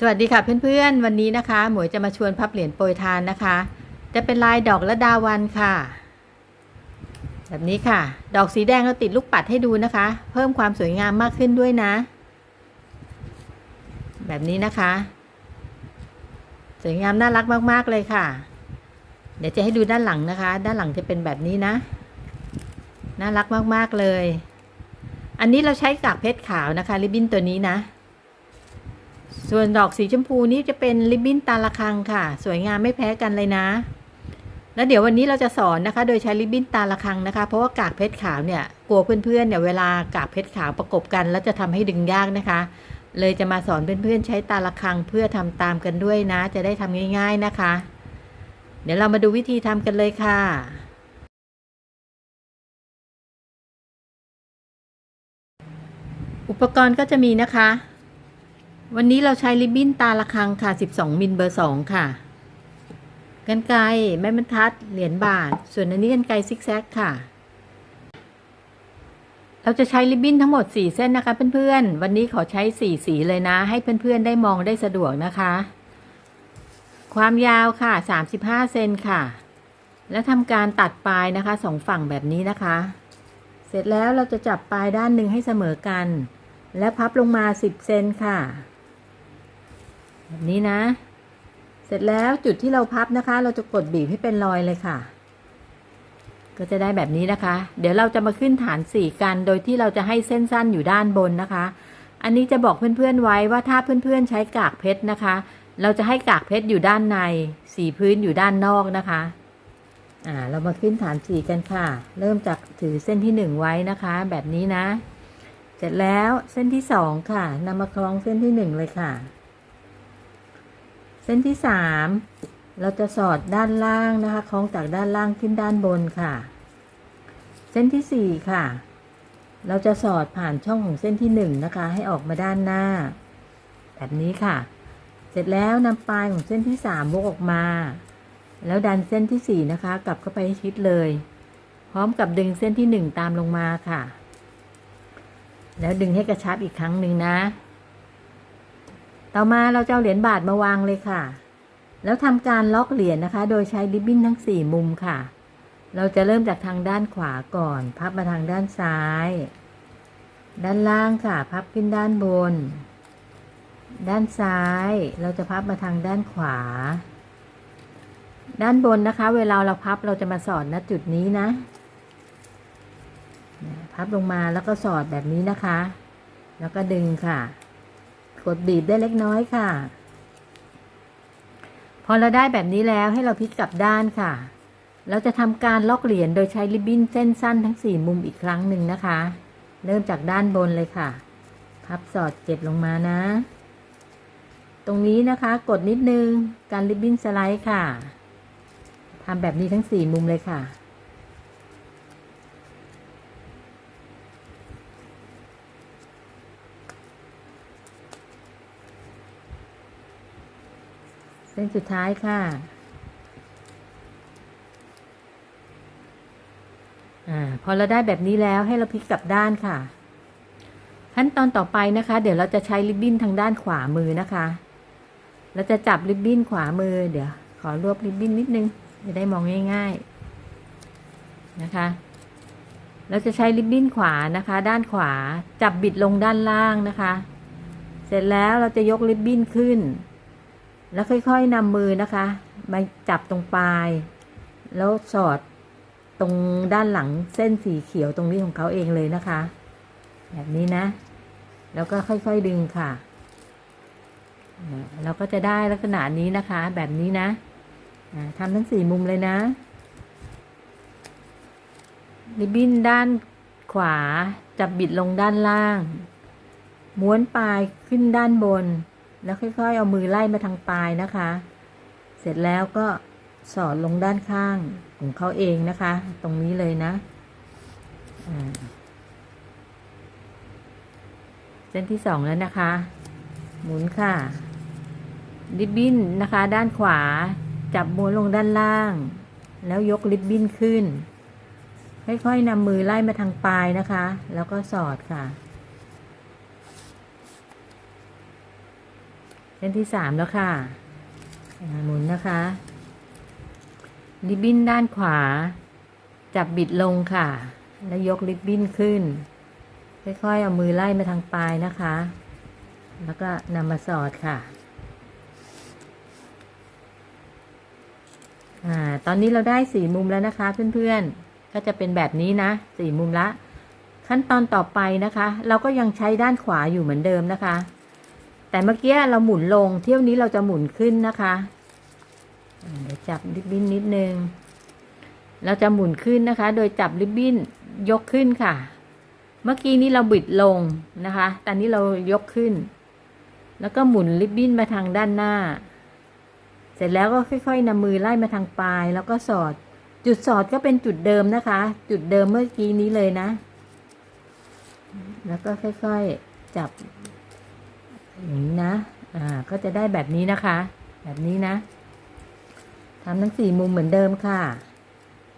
สวัสดีค่ะเพื่อนๆ วันนี้นะคะ หมวยจะมาชวนพับเหรียญโปรยทานนะคะ จะเป็นลายดอกละดาวันค่ะ แบบนี้ค่ะ ดอกสีแดงเราติดลูกปัดให้ดูนะคะ เพิ่มความสวยงามมากขึ้นด้วยนะ แบบนี้นะคะ สวยงามน่ารักมากๆเลยค่ะ เดี๋ยวจะให้ดูด้านหลังนะคะ ด้านหลังจะเป็นแบบนี้นะ น่ารักมากๆเลย อันนี้เราใช้กากเพชรขาวนะคะ ริบบิ้นตัวนี้นะ ส่วนดอกสีชมพูนี้จะเป็นริบบิ้นตาละคังค่ะ สวยงามไม่แพ้กันเลยนะ แล้วเดี๋ยววันนี้เราจะสอนนะคะ โดยใช้ริบบิ้นตาละคังนะคะ เพราะว่ากากเพชรขาวเนี่ยกลัวเพื่อนๆเนี่ยเวลากากเพชรขาวประกบกัน แล้วจะทำให้ดึงยากนะคะ เลยจะมาสอนเพื่อนๆใช้ตาละคังเพื่อทำตามกันด้วยนะ จะได้ทำง่าย ๆนะคะ เดี๋ยวเรามาดูวิธีทำกันเลยค่ะอุปกรณ์ก็จะมีนะคะ วันนี้เราใช้ริบบิ้นตาละคังค่ะ 12 มิลเบอร์ 2 ค่ะ กันไกรไม้บรรทัด เหรียญบาท ส่วนอันนี้กันไกรซิกแซกค่ะ เราจะใช้ริบบิ้นทั้งหมด 4 เส้นนะคะเพื่อนๆ วันนี้ขอใช้ 4 สีเลยนะ ให้เพื่อนๆ ได้มองได้สะดวกนะคะ ความยาวค่ะ 35 เซนค่ะ และทำการตัดปลายนะคะสองฝั่งแบบนี้นะคะ เสร็จแล้วเราจะจับปลายด้านหนึ่งให้เสมอกัน และพับลงมา 10 เซนค่ะ แบบนี้นะ เสร็จแล้วจุดที่เราพับนะคะ เราจะกดบีบให้เป็นรอยเลยค่ะ ก็จะได้แบบนี้นะคะ เดี๋ยวเราจะมาขึ้นฐานสี่กัน โดยที่เราจะให้เส้นสั้นอยู่ด้านบนนะคะ อันนี้จะบอกเพื่อนๆไว้ว่าถ้าเพื่อนๆใช้กากเพชรนะคะ เราจะให้กากเพชรอยู่ด้านใน สีพื้นอยู่ด้านนอกนะคะ อ่า เรามาขึ้นฐานสี่กันค่ะ เริ่มจากถือเส้นที่หนึ่งไว้นะคะ แบบนี้นะ เสร็จแล้วเส้นที่สองค่ะนำมาคล้องเส้นที่หนึ่งเลยค่ะ ส้นที่สามเราจะสอดด้านล่างนะคะคล้องจากด้านล่างขึ้นด้านบนค่ะ เส้นที่สี่ค่ะ เราจะสอดผ่านช่องของเส้นที่หนึ่งนะคะ ให้ออกมาด้านหน้า แบบนี้ค่ะ เสร็จแล้วนำปลายของเส้นที่สามวกออกมา แล้วดันเส้นที่สี่นะคะ กลับเข้าไปให้ชิดเลย พร้อมกับดึงเส้นที่หนึ่งตามลงมาค่ะ แล้วดึงให้กระชับอีกครั้งหนึ่งนะ ต่อมาเราจะเอาเหรียญบาทมาวางเลยค่ะ แล้วทำการล็อกเหรียญนะคะ โดยใช้ริบบิ้นทั้งสี่มุมค่ะ เราจะเริ่มจากทางด้านขวาก่อน พับมาทางด้านซ้าย ด้านล่างค่ะ พับขึ้นด้านบน ด้านซ้าย เราจะพับมาทางด้านขวา ด้านบนนะคะ เวลาเราพับเราจะมาสอดณจุดนี้นะ พับลงมาแล้วก็สอดแบบนี้นะคะ แล้วก็ดึงค่ะ กดบีบได้เล็กน้อยค่ะ พอเราได้แบบนี้แล้วให้เราพลิกกลับด้านค่ะ เราจะทำการล็อกเหรียญโดยใช้ริบบิ้นเส้นสั้นทั้งสี่มุมอีกครั้งหนึ่งนะคะ เริ่มจากด้านบนเลยค่ะ พับสอดเก็บลงมานะ ตรงนี้นะคะกดนิดนึงการริบบิ้นสไลด์ค่ะทำแบบนี้ทั้งสี่มุมเลยค่ะ เส้นสุดท้ายค่ะ อ่า พอเราได้แบบนี้แล้วให้เราพลิกกลับด้านค่ะ ขั้นตอนต่อไปนะคะ เดี๋ยวเราจะใช้ริบบิ้นทางด้านขวามือนะคะ เราจะจับริบบิ้นขวามือ เดี๋ยว ขอรวบริบบิ้นนิดนึง จะได้มองง่าย ๆ นะคะ เราจะใช้ริบบิ้นขวานะคะ ด้านขวา จับบิดลงด้านล่างนะคะ เสร็จแล้วเราจะยกริบบิ้นขึ้น แล้วค่อยๆนำมือนะคะมาจับตรงปลาย แล้วสอดตรงด้านหลังเส้นสีเขียวตรงนี้ของเขาเองเลยนะคะ แบบนี้นะ แล้วก็ค่อยๆดึงค่ะ เราก็จะได้ลักษณะนี้นะคะ แบบนี้นะทำทั้งสี่มุมเลยนะ ริบบิ้นด้านขวาจับบิดลงด้านล่าง ม้วนปลายขึ้นด้านบน แล้วค่อยๆ เอามือไล่มาทางปลายนะคะ เสร็จแล้วก็สอดลงด้านข้างของเขาเองนะคะ ตรงนี้เลยนะเส้นที่สองแล้วนะคะ หมุนค่ะ ริบบิ้นนะคะ ด้านขวาจับม้วนลงด้านล่าง แล้วยกริบบิ้นขึ้น ค่อยๆนำมือไล่มาทางปลายนะคะ แล้วก็สอดค่ะ เส้นที่สามแล้วค่ะหมุนนะคะริบบิ้นด้านขวา จับบิดลงค่ะ แล้วยกริบบิ้นขึ้น ค่อยๆ เอามือไล่มาทางปลายนะคะ แล้วก็นำมาสอดค่ะอ่าตอนนี้เราได้สี่มุมแล้วนะคะ เพื่อนๆ ก็จะเป็นแบบนี้นะสี่มุมละ ขั้นตอนต่อไปนะคะ เราก็ยังใช้ด้านขวาอยู่เหมือนเดิมนะคะ แต่เมื่อกี้เราหมุนลง เที่ยวนี้เราจะหมุนขึ้นนะคะเดี๋ยวจับริบบิ้นนิดนึง เราจะหมุนขึ้นนะคะ โดยจับริบบิ้นยกขึ้นค่ะ เมื่อกี้นี้เราบิดลงนะคะต่นี้เรายกขึ้น แล้วก็หมุนริบบิ้นมาทางด้านหน้า เสร็จแล้วก็ค่อยๆนำมือไล่มาทางปลาย แล้วก็สอด จุดสอดก็เป็นจุดเดิมนะคะ จุดเดิมเมื่อกี้นี้เลยนะ แล้วก็ค่อยๆจับ อย่างนี้นะอ่าก็จะได้แบบนี้นะคะ แบบนี้นะทำทั้งสี่มุมเหมือนเดิมค่ะ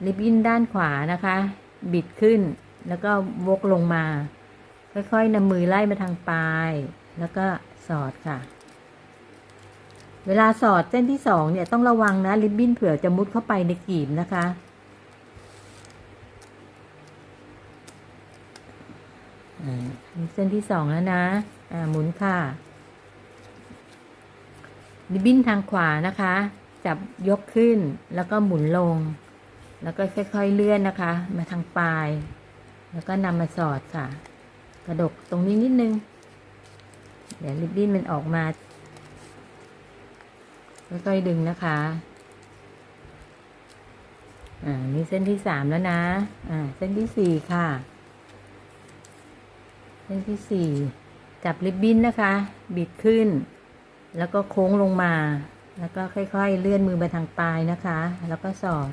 ริบบิ้นด้านขวานะคะ บิดขึ้นแล้วก็วกลงมา ค่อยๆนำมือไล่มาทางปลาย แล้วก็สอดค่ะ เวลาสอดเส้นที่สองเนี่ยต้องระวังนะริบบิ้นเผื่อจะมุดเข้าไปในกลีบนะคะอ่าเส้นที่สองแล้วนะ อ่าหมุนค่ะ บบิ้นทางขวานะคะ จับยกขึ้นแล้วก็หมุนลง แล้วก็ค่อยๆเลื่อนนะคะ มาทางปลาย แล้วก็นำมาสอดค่ะ กระดกตรงนี้นิดนึง เดี๋ยวริบบิ้นมันออกมา ค่อยๆดึงนะคะ อ่า นี่เส้นที่สามแล้วนะ อ่า เส้นที่สี่ค่ะ เส้นที่สี่จับริบบิ้นนะคะ บิดขึ้น แล้วก็โค้งลงมา แล้วก็ค่อยๆ เลื่อนมือไปทางปลายนะคะ แล้วก็สอด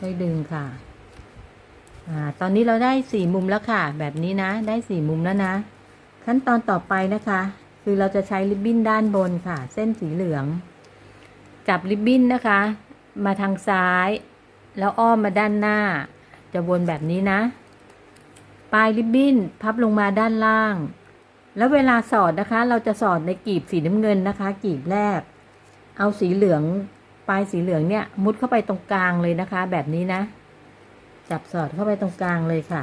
ค่อยๆดึงค่ะอ่าตอนนี้เราได้สี่มุมแล้วค่ะ แบบนี้นะ ได้สี่มุมแล้วนะ ขั้นตอนต่อไปนะคะ คือเราจะใช้ริบบิ้นด้านบนค่ะ เส้นสีเหลือง จับริบบิ้นนะคะ มาทางซ้าย แล้วอ้อมมาด้านหน้า จะวนแบบนี้นะ ปลายริบบิ้นพับลงมาด้านล่าง แล้วเวลาสอดนะคะ เราจะสอดในกีบสีน้ำเงินนะคะ กีบแรก เอาสีเหลืองปลายสีเหลืองเนี่ย มุดเข้าไปตรงกลางเลยนะคะ แบบนี้นะ จับสอดเข้าไปตรงกลางเลยค่ะ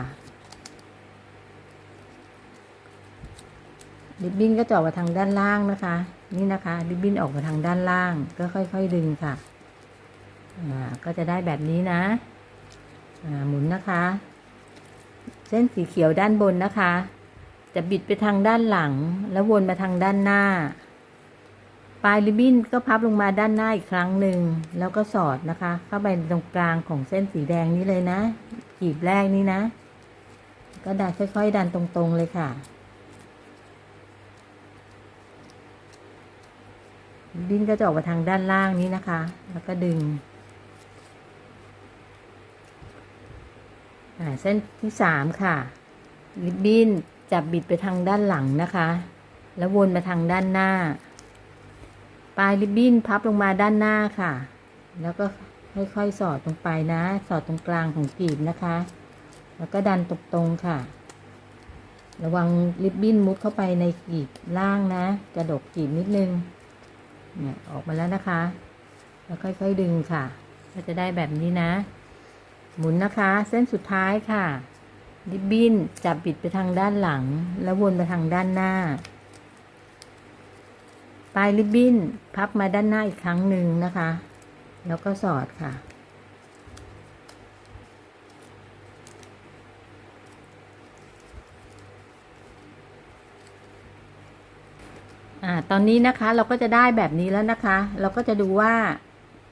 ริบบิ้นก็จะออกมาทางด้านล่างนะคะ นี่นะคะริบบิ้นออกมาทางด้านล่าง ก็ค่อย ๆ ดึงค่ะอ่าก็จะได้แบบนี้นะอ่าหมุนนะคะ เส้นสีเขียวด้านบนนะคะ จะบิดไปทางด้านหลัง แล้ววนมาทางด้านหน้า ปลายริบบิ้นก็พับลงมาด้านหน้าอีกครั้งหนึ่ง แล้วก็สอดนะคะ เข้าไปตรงกลางของเส้นสีแดงนี้เลยนะกีบแรกนี้นะ ก็ดันค่อยๆ ดันตรงๆเลยค่ะดิ้นก็จะออกมาทางด้านล่างนี้นะคะ แล้วก็ดึงเส้นที่สามค่ะ ริบบิ้น จับบิดไปทางด้านหลังนะคะ แล้ววนมาทางด้านหน้า ปลายริบบิ้นพับลงมาด้านหน้าค่ะ แล้วก็ค่อยๆสอดลงไปนะ สอดตรงกลางของกลีบนะคะ แล้วก็ดันตรงๆค่ะ ระวังริบบิ้นมุดเข้าไปในกลีบล่างนะกระดกกลีบนิดนึง เนี่ยออกมาแล้วนะคะ แล้วค่อยๆดึงค่ะ ก็จะได้แบบนี้นะ หมุนนะคะ เส้นสุดท้ายค่ะ ริบบิ้นจับบิดไปทางด้านหลัง แล้ววนไปทางด้านหน้า ปลายริบบิ้นพับมาด้านหน้าอีกครั้งหนึ่งนะคะ แล้วก็สอดค่ะ อ่า ตอนนี้นะคะเราก็จะได้แบบนี้แล้วนะคะ เราก็จะดูว่า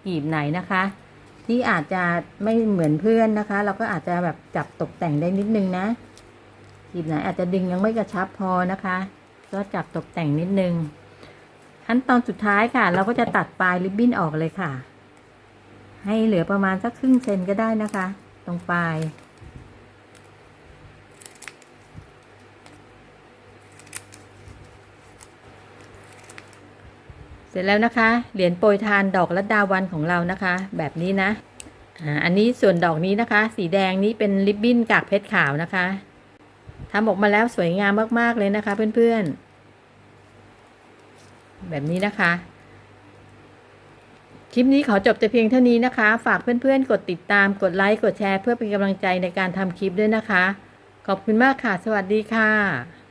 กีบไหนนะคะ ที่อาจจะไม่เหมือนเพื่อนนะคะ เราก็อาจจะแบบจับตกแต่งได้นิดนึงนะกีบไหนอาจจะดึงยังไม่กระชับพอนะคะ ก็จับตกแต่งนิดนึง ขั้นตอนสุดท้ายค่ะ เราก็จะตัดปลายริบบิ้นออกเลยค่ะ ให้เหลือประมาณสักครึ่งเซนก็ได้นะคะ ตรงปลาย สร็จแล้วนะคะ เหรียญโปรยทานดอกลัดดาวันของเรานะคะ แบบนี้นะอันนี้ส่วนดอกนี้นะคะ สีแดงนี้เป็นริบบิ้นกากเพชรขาวนะคะทำออกมาแล้วสวยงามมากๆเลยนะคะ เพื่อนๆ แบบนี้นะคะ คลิปนี้ขอจบแต่เพียงเท่านี้นะคะ ฝากเพื่อนๆ กดติดตาม กดไลค์ กดแชร์ เพื่อเป็นกำลังใจในการทำคลิปด้วยนะคะ ขอบคุณมากค่ะ สวัสดีค่ะ